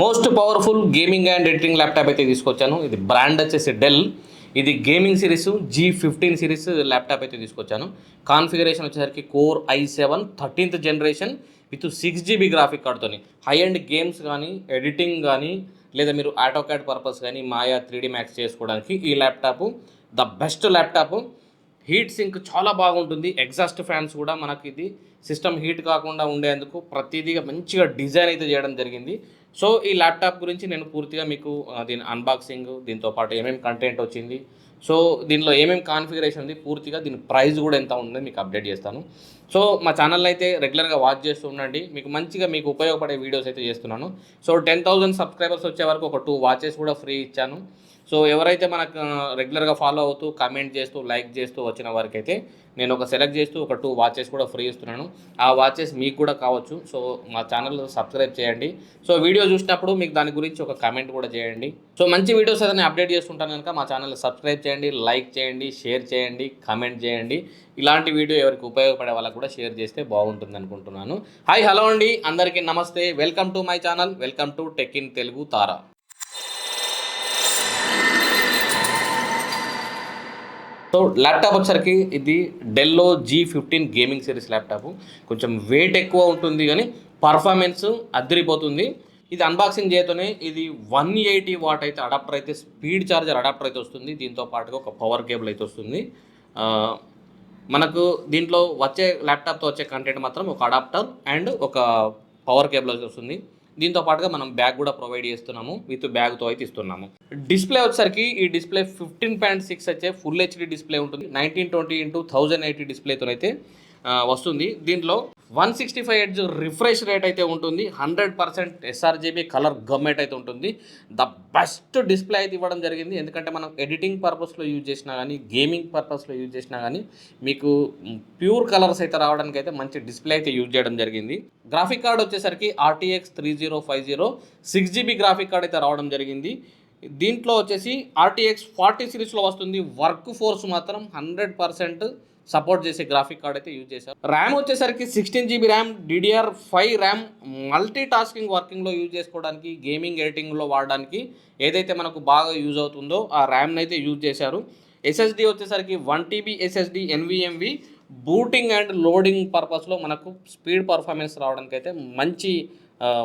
Most powerful gaming and editing laptop అయితే తీసుకొచ్చాను. ఇది బ్రాండ్ వచ్చేసి డెల్ ఇది gaming series G fifteen series laptop అయితే తీసుకొచ్చాను. కాన్ఫిగరేషన్ వచ్చేసరికి core I seven thirteenth generation with six GB graphic కార్డ్తోని high and games కానీ ఎడిటింగ్ కానీ లేదా మీరు ఆటోకాడ్ పర్పస్ కానీ మాయా త్రీడీ మ్యాక్స్ చేసుకోవడానికి ఈ laptop the best laptop. Heat sink చాలా బాగుంటుంది. ఎగ్జాస్ట్ ఫ్యాన్స్ కూడా మనకి ఇది సిస్టమ్ హీట్ కాకుండా ఉండేందుకు ప్రతిదీగా మంచిగా డిజైన్ అయితే చేయడం జరిగింది. సో ఈ ల్యాప్టాప్ గురించి నేను పూర్తిగా మీకు దీని అన్బాక్సింగ్ దీంతో పాటు ఏమేమి కంటెంట్ వచ్చింది. సో దీనిలో ఏమేమి కాన్ఫిగరేషన్ ఉంది పూర్తిగా దీని ప్రైస్ కూడా ఎంత ఉందో మీకు అప్డేట్ చేస్తాను. సో మా ఛానల్ అయితే రెగ్యులర్గా వాచ్ చేస్తూ ఉండండి. మీకు మంచిగా మీకు ఉపయోగపడే వీడియోస్ అయితే చేస్తున్నాను. సో టెన్ థౌసండ్ సబ్స్క్రైబర్స్ వచ్చే వరకు ఒక టూ వాచెస్ కూడా ఫ్రీ ఇచ్చాను. సో ఎవరైతే మనకు రెగ్యులర్గా ఫాలో అవుతూ కమెంట్ చేస్తూ లైక్ చేస్తూ వచ్చిన వారికి అయితే నేను ఒక సెలెక్ట్ చేస్తూ ఒక టూ వాచెస్ కూడా ఫ్రీ ఇస్తున్నాను. ఆ వాచెస్ మీకు కూడా కావచ్చు. సో మా ఛానల్ సబ్స్క్రైబ్ చేయండి. సో వీడియో చూసినప్పుడు మీకు దాని గురించి ఒక కమెంట్ కూడా చేయండి. సో మంచి వీడియోస్ ఏదైనా అప్డేట్ చేస్తుంటాను కనుక మా ఛానల్ సబ్స్క్రైబ్ చేయండి లైక్ చేయండి షేర్ చేయండి కమెంట్ చేయండి. ఇలాంటి వీడియో ఎవరికి ఉపయోగపడే వాళ్ళకు కూడా షేర్ చేస్తే బాగుంటుంది అనుకుంటున్నాను. హాయ్ హలో అండి. అందరికీ నమస్తే. Welcome to my channel welcome to tech in Telugu Tara so laptop వచ్చరికి ఇది డెల్లో G fifteen gaming series laptop కొంచెం వెయిట్ ఎక్కువ ఉంటుంది కానీ పర్ఫార్మెన్స్ అద్దరిపోతుంది ఇది అన్బాక్సింగ్ చేయతోనే ఇది వన్ ఎయిటీ వాట్ అయితే అడాప్టర్ అయితే స్పీడ్ చార్జర్ అడాప్టర్ అయితే వస్తుంది. దీంతో పాటుగా ఒక పవర్ కేబుల్ అయితే వస్తుంది. మనకు దీంట్లో వచ్చే ల్యాప్టాప్తో వచ్చే కంటెంట్ మాత్రం ఒక అడాప్టర్ అండ్ ఒక పవర్ కేబుల్ అయితే వస్తుంది. దీంతో పాటుగా మనం బ్యాగ్ కూడా ప్రొవైడ్ చేస్తున్నాము. విత్ బ్యాగ్తో అయితే ఇస్తున్నాము. డిస్ప్లే వచ్చేసరికి ఈ డిస్ప్లే ఫిఫ్టీన్ పాయింట్ సిక్స్ వచ్చే ఫుల్ హెచ్డి డిస్ప్లే ఉంటుంది. Nineteen twenty into thousand eighty డిస్ప్లేతో అయితే వస్తుంది. దీంట్లో one sixty five hertz refresh rate అయితే ఉంటుంది. Hundred percent sRGB colour gamut అయితే ఉంటుంది. ద బెస్ట్ డిస్ప్లే అయితే ఇవ్వడం జరిగింది. ఎందుకంటే మనం ఎడిటింగ్ పర్పస్లో యూజ్ చేసినా కానీ గేమింగ్ పర్పస్లో యూజ్ చేసినా కానీ మీకు ప్యూర్ కలర్స్ అయితే రావడానికి అయితే మంచి డిస్ప్లే అయితే యూజ్ చేయడం జరిగింది. గ్రాఫిక్ కార్డ్ వచ్చేసరికి RTX three zero five zero six GB graphic card అయితే రావడం జరిగింది. దీంట్లో వచ్చేసి ఆర్టీఎక్స్ ఫార్టీ సిరీస్లో వస్తుంది. వర్క్ ఫోర్స్ మాత్రం హండ్రెడ్ పర్సెంట్ సపోర్ట్ చేసే గ్రాఫిక్ కార్డ్ అయితే యూజ్ చేశారు. ర్యామ్ వచ్చేసరికి sixteen GB RAM DDR five RAM multitasking వర్కింగ్లో use చేసుకోవడానికి గేమింగ్ ఎడిటింగ్లో వాడడానికి ఏదైతే మనకు బాగా యూజ్ అవుతుందో ఆ ర్యామ్ని అయితే యూజ్ చేశారు. ఎస్ఎస్డి వచ్చేసరికి one TB SSD NVMe booting and loading పర్పస్లో మనకు స్పీడ్ పర్ఫార్మెన్స్ రావడానికి అయితే మంచి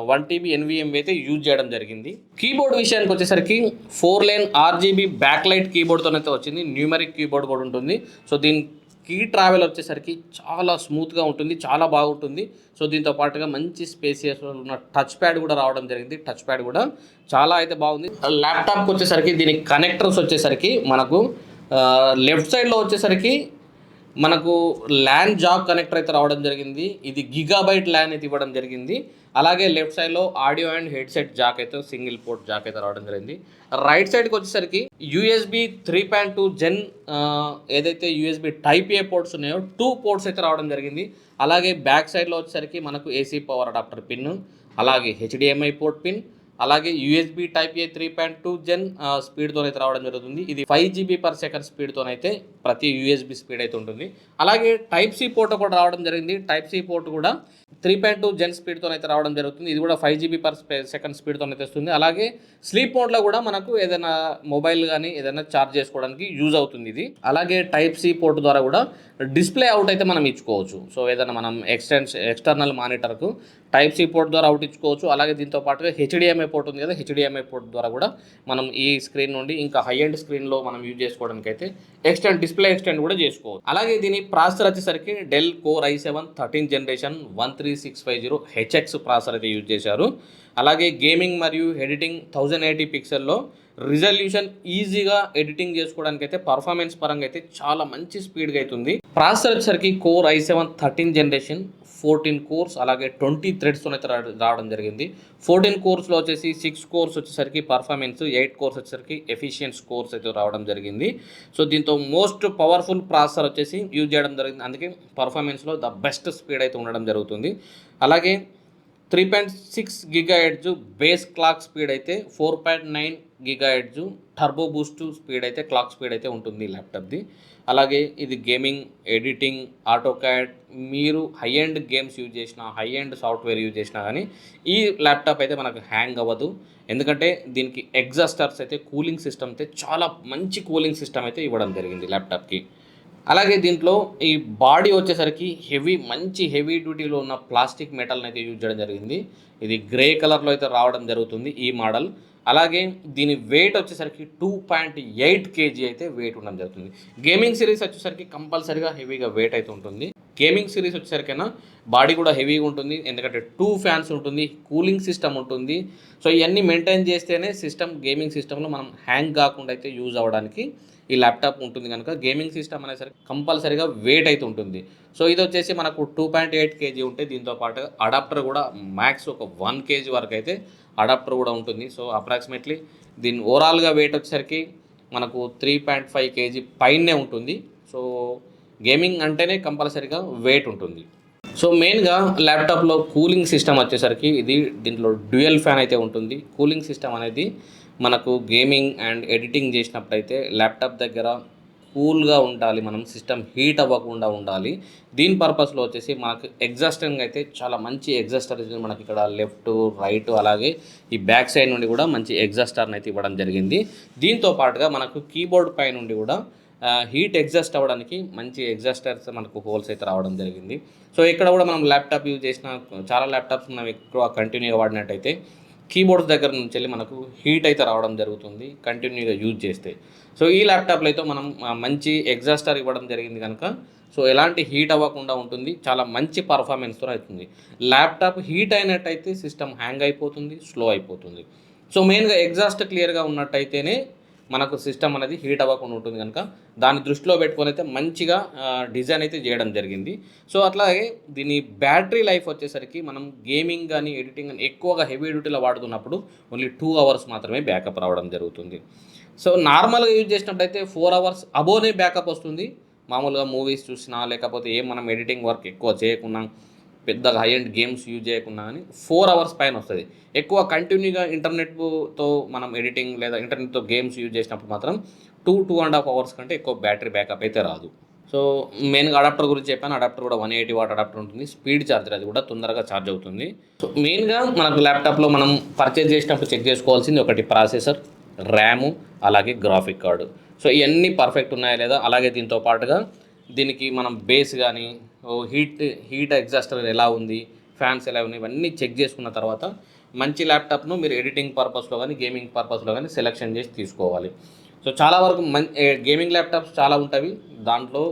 వన్ టీబీ ఎన్విఎంవి అయితే యూజ్ చేయడం జరిగింది. కీబోర్డ్ విషయానికి వచ్చేసరికి four line RGB backlight కీబోర్డ్తోనైతే వచ్చింది. న్యూమరిక్ కీబోర్డ్ కూడా ఉంటుంది. సో దీని కీ ట్రావెల్ వచ్చేసరికి చాలా స్మూత్గా ఉంటుంది చాలా బాగుంటుంది. సో దీంతో పాటుగా మంచి స్పేసియస్ ఉన్న టచ్ ప్యాడ్ కూడా రావడం జరిగింది. టచ్ ప్యాడ్ కూడా చాలా అయితే బాగుంది. ల్యాప్టాప్కి వచ్చేసరికి దీని కనెక్టర్స్ వచ్చేసరికి మనకు లెఫ్ట్ సైడ్లో వచ్చేసరికి మనకు ల్యాన్ జాబ్ కనెక్టర్ అయితే రావడం జరిగింది. ఇది గిగాబైట్ ల్యాన్ అయితే ఇవ్వడం జరిగింది. అలాగే లెఫ్ట్ సైడ్లో ఆడియో అండ్ హెడ్సెట్ జాక్ అయితే సింగిల్ పోర్ట్ జాక్ అయితే రావడం జరిగింది. రైట్ సైడ్కి వచ్చేసరికి USB three point two gen ఏదైతే యూఎస్బి టైప్ ఏ పోర్ట్స్ ఉన్నాయో టూ పోర్ట్స్ అయితే రావడం జరిగింది. అలాగే బ్యాక్ సైడ్లో వచ్చేసరికి మనకు ఏసీ పవర్ అడాప్టర్ పిన్ అలాగే హెచ్డిఎంఐ పోర్ట్ పిన్ అలాగే USB type A three point two gen స్పీడ్తో అయితే రావడం జరుగుతుంది. ఇది ఫైవ్ జీబీ పర్ సెకండ్ స్పీడ్తో అయితే ప్రతి యూఎస్బి స్పీడ్ అయితే ఉంటుంది. అలాగే టైప్ సి పోర్ట్ కూడా రావడం జరిగింది. టైప్ సి పోర్ట్ కూడా త్రీ పాయింట్ టూ జెన్ స్పీడ్తో అయితే రావడం జరుగుతుంది. ఇది కూడా ఫైవ్ జీబీ పర్ సెకండ్ స్పీడ్తో అయితే వస్తుంది. అలాగే స్లీప్ మోడ్లో కూడా మనకు ఏదైనా మొబైల్ కానీ ఏదైనా ఛార్జ్ చేసుకోవడానికి యూజ్ అవుతుంది ఇది. అలాగే టైప్ సి పోర్ట్ ద్వారా కూడా డిస్ప్లే అవుట్ అయితే మనం ఇచ్చుకోవచ్చు. సో ఏదైనా మనం ఎక్స్టెన్స్ ఎక్స్టర్నల్ మానిటర్కు టైప్ సి పోర్ట్ ద్వారా అవుట్ ఇచ్చుకోవచ్చు. అలాగే దీంతో పాటుగా హెచ్డిఎంఏ పోర్ట్ ఉంది కదా హెచ్డిఎంఐ పోర్ట్ ద్వారా కూడా మనం ఈ స్క్రీన్ నుండి ఇంకా హై అండ్ స్క్రీన్లో మనం యూజ్ చేసుకోవడానికి అయితే ఎక్స్టెండ్ డిస్ప్లే ఎక్స్టెండ్ కూడా చేసుకోవచ్చు. అలాగే దీని ప్రాసెసర్ వచ్చేసరికి Dell core I seven thirteen generation one three six five zero HX processor అయితే యూజ్ చేశారు. అలాగే గేమింగ్ మరియు ఎడిటింగ్ థౌజండ్ ఎయిటీ పిక్సెల్లో రిజల్యూషన్ ఈజీగా ఎడిటింగ్ చేసుకోవడానికి అయితే పర్ఫార్మెన్స్ పరంగా అయితే చాలా మంచి స్పీడ్గా అవుతుంది ప్రాసెసర్ వచ్చేసరికి core I seven thirteen generation fourteen cores అలాగే ట్వంటీ థ్రెడ్స్తో అయితే రా- రావడం జరిగింది. ఫోర్టీన్ కోర్స్లో వచ్చేసి సిక్స్ కోర్స్ వచ్చేసరికి పర్ఫార్మెన్స్ ఎయిట్ కోర్స్ వచ్చేసరికి ఎఫిషియన్స్ కోర్స్ అయితే రావడం జరిగింది. సో దీంతో మోస్ట్ పవర్ఫుల్ ప్రాసెసర్ వచ్చేసి యూజ్ చేయడం జరిగింది. అందుకే పర్ఫార్మెన్స్లో ద బెస్ట్ స్పీడ్ అయితే ఉండడం జరుగుతుంది. అలాగే three point six gigahertz base clock speed అయితే four point nine gigahertz turbo boost speed అయితే క్లాక్ స్పీడ్ అయితే ఉంటుంది ఈ ల్యాప్టాప్ది అలాగే ఇది గేమింగ్ ఎడిటింగ్ ఆటో క్యాడ్ మీరు హై ఎండ్ గేమ్స్ యూజ్ చేసినా హై ఎండ్ సాఫ్ట్వేర్ యూజ్ చేసినా కానీ ఈ ల్యాప్టాప్ అయితే మనకు హ్యాంగ్ అవ్వదు. ఎందుకంటే దీనికి ఎగ్జాస్టర్స్ అయితే కూలింగ్ సిస్టమ్ అయితే చాలా మంచి కూలింగ్ సిస్టమ్ అయితే ఇవ్వడం జరిగింది ల్యాప్టాప్కి అలాగే దీంట్లో ఈ బాడీ వచ్చేసరికి హెవీ మంచి హెవీ డ్యూటీలో ఉన్న ప్లాస్టిక్ మెటల్ని అయితే యూజ్ చేయడం జరిగింది. ఇది గ్రే కలర్లో అయితే రావడం జరుగుతుంది ఈ మోడల్ అలాగే దీని వెయిట్ వచ్చేసరికి టూ పాయింట్ ఎయిట్ కేజీ అయితే వెయిట్ ఉండడం జరుగుతుంది. గేమింగ్ సిరీస్ వచ్చేసరికి కంపల్సరీగా హెవీగా వెయిట్ అయితే ఉంటుంది. గేమింగ్ సిరీస్ వచ్చేసరికైనా బాడీ కూడా హెవీగా ఉంటుంది. ఎందుకంటే టూ ఫ్యాన్స్ ఉంటుంది కూలింగ్ సిస్టమ్ ఉంటుంది. సో ఇవన్నీ మెయింటైన్ చేస్తేనే సిస్టమ్ గేమింగ్ సిస్టంలో మనం హ్యాంగ్ కాకుండా అయితే యూజ్ అవ్వడానికి ఈ ల్యాప్టాప్ ఉంటుంది కనుక గేమింగ్ సిస్టమ్ అనేసరికి కంపల్సరీగా వెయిట్ అయితే ఉంటుంది. సో ఇది వచ్చేసి మనకు టూ పాయింట్ ఎయిట్ కేజీ ఉంటే దీంతో పాటు అడాప్టర్ కూడా మ్యాక్స్ ఒక వన్ కేజీ వరకు అయితే అడాప్టర్ కూడా ఉంటుంది. సో అప్రాక్సిమేట్లీ దీని ఓవరాల్గా వెయిట్ వచ్చేసరికి మనకు త్రీ పాయింట్ ఫైవ్ కేజీ పైనే ఉంటుంది. సో గేమింగ్ అంటేనే కంపల్సరీగా వెయిట్ ఉంటుంది. సో మెయిన్గా ల్యాప్టాప్లో కూలింగ్ సిస్టమ్ వచ్చేసరికి ఇది దీంట్లో డ్యూయల్ ఫ్యాన్ అయితే ఉంటుంది. కూలింగ్ సిస్టమ్ అనేది మనకు గేమింగ్ అండ్ ఎడిటింగ్ చేసినప్పుడైతే ల్యాప్టాప్ దగ్గర కూల్గా ఉండాలి మనం సిస్టమ్ హీట్ అవ్వకుండా ఉండాలి. దీని పర్పస్లో వచ్చేసి మనకు ఎగ్జాస్టింగ్ అయితే చాలా మంచి ఎగ్జాస్టర్ మనకి ఇక్కడ లెఫ్ట్ రైట్ అలాగే ఈ బ్యాక్ సైడ్ నుండి కూడా మంచి ఎగ్జాస్టర్ని అయితే ఇవ్వడం జరిగింది. దీంతో పాటుగా మనకు కీబోర్డ్ పై నుండి కూడా హీట్ ఎగ్జాస్ట్ అవ్వడానికి మంచి ఎగ్జాస్టర్స్ మనకు హోల్స్ అయితే రావడం జరిగింది. సో ఇక్కడ కూడా మనం ల్యాప్టాప్ యూజ్ చేసిన చాలా ల్యాప్టాప్స్ మనం ఎక్కువ కంటిన్యూగా వాడినట్టయితే కీబోర్డ్స్ దగ్గర నుంచి వెళ్ళి మనకు హీట్ అయితే రావడం జరుగుతుంది కంటిన్యూగా యూజ్ చేస్తే. సో ఈ ల్యాప్టాప్లో అయితే మనం మంచి ఎగ్జాస్టర్ ఇవ్వడం జరిగింది కనుక సో ఎలాంటి హీట్ అవ్వకుండా ఉంటుంది చాలా మంచి పర్ఫార్మెన్స్తో అవుతుంది. ల్యాప్టాప్ హీట్ అయినట్టయితే సిస్టమ్ హ్యాంగ్ అయిపోతుంది స్లో అయిపోతుంది. సో మెయిన్గా ఎగ్జాస్ట్ క్లియర్గా ఉన్నట్టయితేనే మనకు సిస్టమ్ అనేది హీట్ అవ్వకుండా ఉంటుంది కనుక దాన్ని దృష్టిలో పెట్టుకొని అయితే మంచిగా డిజైన్ అయితే చేయడం జరిగింది. సో అట్లాగే దీని బ్యాటరీ లైఫ్ వచ్చేసరికి మనం గేమింగ్ కానీ ఎడిటింగ్ కానీ ఎక్కువగా హెవీ డ్యూటీలో వాడుతున్నప్పుడు ఓన్లీ టూ అవర్స్ మాత్రమే బ్యాకప్ రావడం జరుగుతుంది. సో నార్మల్గా యూజ్ చేసినట్టయితే ఫోర్ అవర్స్ అబోనే బ్యాకప్ వస్తుంది. మామూలుగా మూవీస్ చూసినా లేకపోతే ఏం మనం ఎడిటింగ్ వర్క్ ఎక్కువ చేయకుండా పెద్దగా హై అండ్ గేమ్స్ యూజ్ చేయకుండా కానీ ఫోర్ అవర్స్ పైన వస్తుంది. ఎక్కువ కంటిన్యూగా ఇంటర్నెట్తో మనం ఎడిటింగ్ లేదా ఇంటర్నెట్తో గేమ్స్ యూజ్ చేసినప్పుడు మాత్రం two two and half hours కంటే ఎక్కువ బ్యాటరీ బ్యాకప్ అయితే రాదు. సో మెయిన్గా అడాప్టర్ గురించి చెప్పాను. అడాప్టర్ కూడా వన్ ఎయిటీ వాట్ అడాప్టర్ ఉంటుంది. స్పీడ్ ఛార్జర్ అది కూడా తొందరగా ఛార్జ్ అవుతుంది. సో మెయిన్గా మనకు ల్యాప్టాప్లో మనం పర్చేజ్ చేసినప్పుడు చెక్ చేసుకోవాల్సింది ఒకటి ప్రాసెసర్ ర్యాము అలాగే గ్రాఫిక్ కార్డు. సో ఇవన్నీ పర్ఫెక్ట్ ఉన్నాయా లేదా? అలాగే దీంతో పాటుగా దీనికి మనం బేస్ కానీ హీట్ హీట్ ఎగ్జాస్టర్ ఎలా ఉంది ఫ్యాన్స్ ఎలా ఉన్నాయి ఇవన్నీ చెక్ చేసుకున్న తర్వాత మంచి ల్యాప్టాప్ను మీరు ఎడిటింగ్ పర్పస్లో కానీ గేమింగ్ పర్పస్లో కానీ సెలెక్షన్ చేసి తీసుకోవాలి. సో చాలా వరకు మం గేమింగ్ ల్యాప్టాప్స్ చాలా ఉంటాయి. దాంట్లో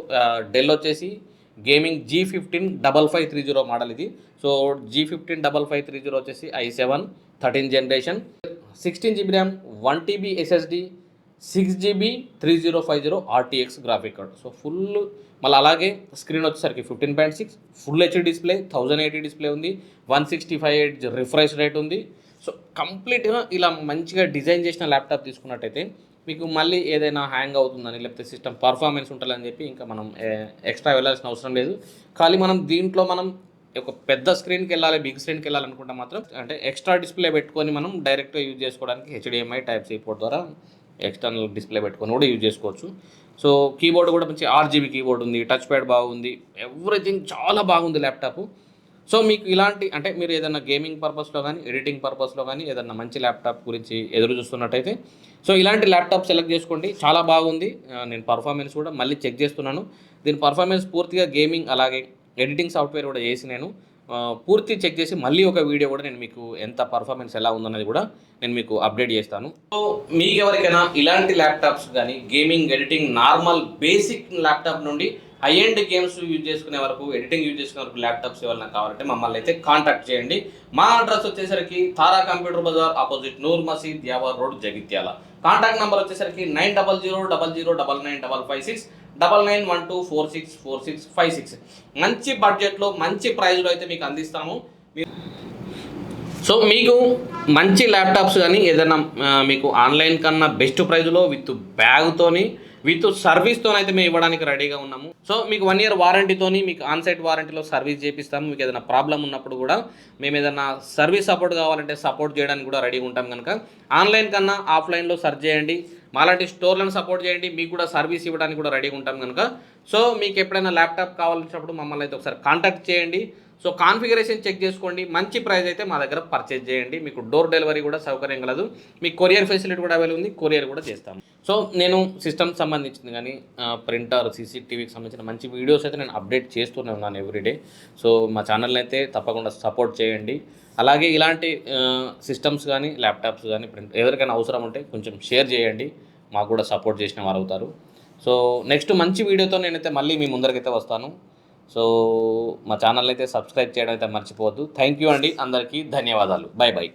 డెల్ వచ్చేసి gaming G fifteen double five three zero model ఇది. So G fifteen double five three zero వచ్చేసి I seven thirteen generation. Sixteen GB RAM one TB SSD six GB three zero five zero RTX graphic card so full మళ్ళీ అలాగే screen వచ్చేసరికి fifteen point six full HD display thousand eighty display ఉంది one sixty five eight refresh rate ఉంది. So కంప్లీట్గా ఇలా మంచిగా design చేసిన laptop తీసుకున్నట్టయితే మీకు మళ్ళీ ఏదైనా హ్యాంగ్ అవుతుందని లేకపోతే సిస్టమ్ పర్ఫార్మెన్స్ ఉంటుందని చెప్పి ఇంకా మనం ఎక్స్ట్రా వెళ్ళాల్సిన అవసరం లేదు. ఖాళీ మనం దీంట్లో మనం ఒక పెద్ద స్క్రీన్కి వెళ్ళాలి బిగ్ స్క్రీన్కి వెళ్ళాలనుకుంటే మాత్రం అంటే ఎక్స్ట్రా డిస్ప్లే పెట్టుకొని మనం డైరెక్ట్గా యూజ్ చేసుకోవడానికి హెచ్డిఎంఐ టైప్ సి పోర్ట్ ద్వారా ఎక్స్టర్నల్ డిస్ప్లే పెట్టుకొని కూడా యూజ్ చేసుకోవచ్చు. సో కీబోర్డ్ కూడా మంచి ఆర్జీబీ కీబోర్డ్ ఉంది టచ్ ప్యాడ్ బాగుంది ఎవ్రీథింగ్ చాలా బాగుంది ల్యాప్టాప్ సో మీకు ఇలాంటి అంటే మీరు ఏదైనా గేమింగ్ పర్పస్లో కానీ ఎడిటింగ్ పర్పస్లో కానీ ఏదైనా మంచి ల్యాప్టాప్ గురించి ఎదురు చూస్తున్నట్టయితే సో ఇలాంటి ల్యాప్టాప్ సెలెక్ట్ చేసుకోండి. చాలా బాగుంది. నేను పర్ఫార్మెన్స్ కూడా మళ్ళీ చెక్ చేస్తున్నాను. దీని పర్ఫార్మెన్స్ పూర్తిగా గేమింగ్ అలాగే ఎడిటింగ్ సాఫ్ట్వేర్ కూడా చేసి నేను పూర్తి చెక్ చేసి మళ్ళీ ఒక వీడియో కూడా నేను మీకు ఎంత పర్ఫార్మెన్స్ ఎలా ఉందన్నది కూడా నేను మీకు అప్డేట్ చేస్తాను. సో మీకు ఎవరికైనా ఇలాంటి ల్యాప్టాప్స్ కానీ gaming editing normal basic laptop నుండి హై ఎండ్ గేమ్స్ యూజ్ చేసుకునే వరకు ఎడిటింగ్ యూజ్ చేసుకునే వరకు ల్యాప్టాప్స్ ఏమైనా కావాలంటే మమ్మల్ని అయితే కాంటాక్ట్ చేయండి. మా అడ్రస్ వచ్చేసరికి Tara computer Bazar opposite Noor Masjid Yawar road Jagtial. Contact number వచ్చేసరికి nine double zero double zero double nine double five six. Double nine one two four six four six five six. మంచి బడ్జెట్లో మంచి ప్రైస్లో అయితే మీకు అందిస్తాము. So మీకు మంచి ల్యాప్టాప్స్ కానీ ఏదైనా మీకు ఆన్లైన్ కన్నా బెస్ట్ ప్రైజ్లో విత్ బ్యాగ్తోని విత్ సర్వీస్తో అయితే మేము ఇవ్వడానికి రెడీగా ఉన్నాము. సో మీకు వన్ ఇయర్ వారంటీతోని మీకు ఆన్సైట్ వారంటీలో సర్వీస్ చేపిస్తాము. మీకు ఏదైనా ప్రాబ్లం ఉన్నప్పుడు కూడా మేము ఏదైనా సర్వీస్ సపోర్ట్ కావాలంటే సపోర్ట్ చేయడానికి కూడా రెడీగా ఉంటాం కనుక. ఆన్లైన్ కన్నా ఆఫ్లైన్లో సర్చ్ చేయండి. మాలాంటి స్టోర్లను సపోర్ట్ చేయండి మీకు కూడా సర్వీస్ ఇవ్వడానికి కూడా రెడీగా ఉంటాం కనుక. సో మీకు ఎప్పుడైనా ల్యాప్టాప్ కావాల్సినప్పుడు మమ్మల్ని అయితే ఒకసారి కాంటాక్ట్ చేయండి. సో కాన్ఫిగరేషన్ చెక్ చేసుకోండి మంచి ప్రైస్ అయితే మా దగ్గర పర్చేజ్ చేయండి. మీకు డోర్ డెలివరీ కూడా సౌకర్యం కలదు. మీకు కొరియర్ ఫెసిలిటీ కూడా అవైలబుల్ ఉంది కొరియర్ కూడా చేస్తాము సో నేను సిస్టమ్ సంబంధించింది కానీ ప్రింటర్ సీసీటీవీకి సంబంధించిన మంచి వీడియోస్ అయితే నేను అప్డేట్ చేస్తూనే ఉన్నాను ఎవ్రీడే. సో మా ఛానల్ని అయితే తప్పకుండా సపోర్ట్ చేయండి. అలాగే ఇలాంటి సిస్టమ్స్ కానీ ల్యాప్టాప్స్ కానీ ప్రింట్ ఎవరికైనా అవసరం ఉంటే కొంచెం షేర్ చేయండి. మాకు కూడా సపోర్ట్ చేసిన వారు అవుతారు సో నెక్స్ట్ మంచి వీడియోతో నేనైతే మళ్ళీ మీ ముందరకైతే వస్తాను. సో మా ఛానల్ అయితే సబ్స్క్రైబ్ చేయడం అయితే మర్చిపోవద్దు. థ్యాంక్ యూ అండి. అందరికీ ధన్యవాదాలు. Bye bye